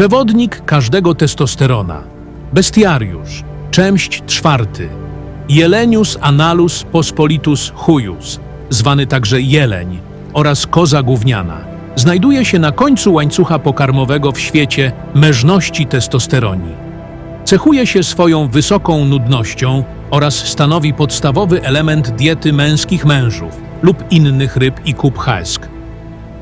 Przewodnik każdego testosterona. Bestiariusz. Część czwarty. Jelenius analus pospolitus huius, zwany także jeleń, oraz koza gówniana. Znajduje się na końcu łańcucha pokarmowego w świecie mężności testosteronii. Cechuje się swoją wysoką nudnością oraz stanowi podstawowy element diety męskich mężów lub innych ryb i kup hask.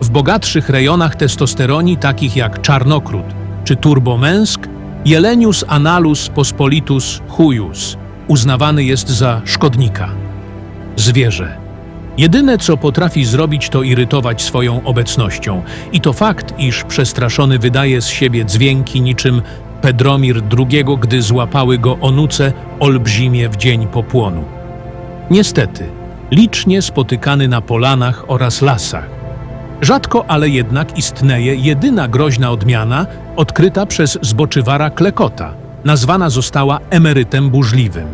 W bogatszych rejonach testosteronii, takich jak czarnokrut czy turbomęsk, Jelenius analus pospolitus huius uznawany jest za szkodnika. Zwierzę. Jedyne, co potrafi zrobić, to irytować swoją obecnością. I to fakt, iż przestraszony wydaje z siebie dźwięki niczym Pedromir II, gdy złapały go onuce olbrzymie w dzień popłonu. Niestety, licznie spotykany na polanach oraz lasach. Rzadko, ale jednak istnieje jedyna groźna odmiana odkryta przez zboczywara Klekota. Nazwana została emerytem burzliwym.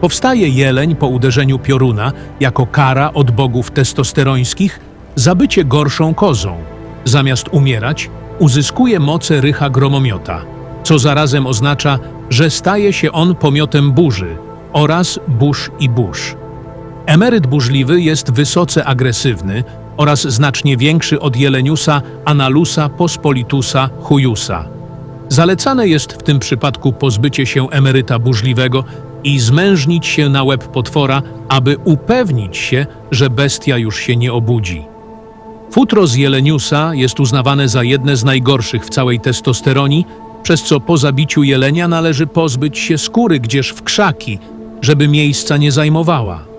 Powstaje jeleń po uderzeniu pioruna jako kara od bogów testosterońskich za bycie gorszą kozą. Zamiast umierać, uzyskuje moce rycha gromomiota, co zarazem oznacza, że staje się on pomiotem burzy oraz burz i burz. Emeryt burzliwy jest wysoce agresywny oraz znacznie większy od jeleniusa analusa pospolitusa huiusa. Zalecane jest w tym przypadku pozbycie się emeryta burzliwego i zmężnić się na łeb potwora, aby upewnić się, że bestia już się nie obudzi. Futro z jeleniusa jest uznawane za jedne z najgorszych w całej testosteronii, przez co po zabiciu jelenia należy pozbyć się skóry gdzież w krzaki, żeby miejsca nie zajmowała.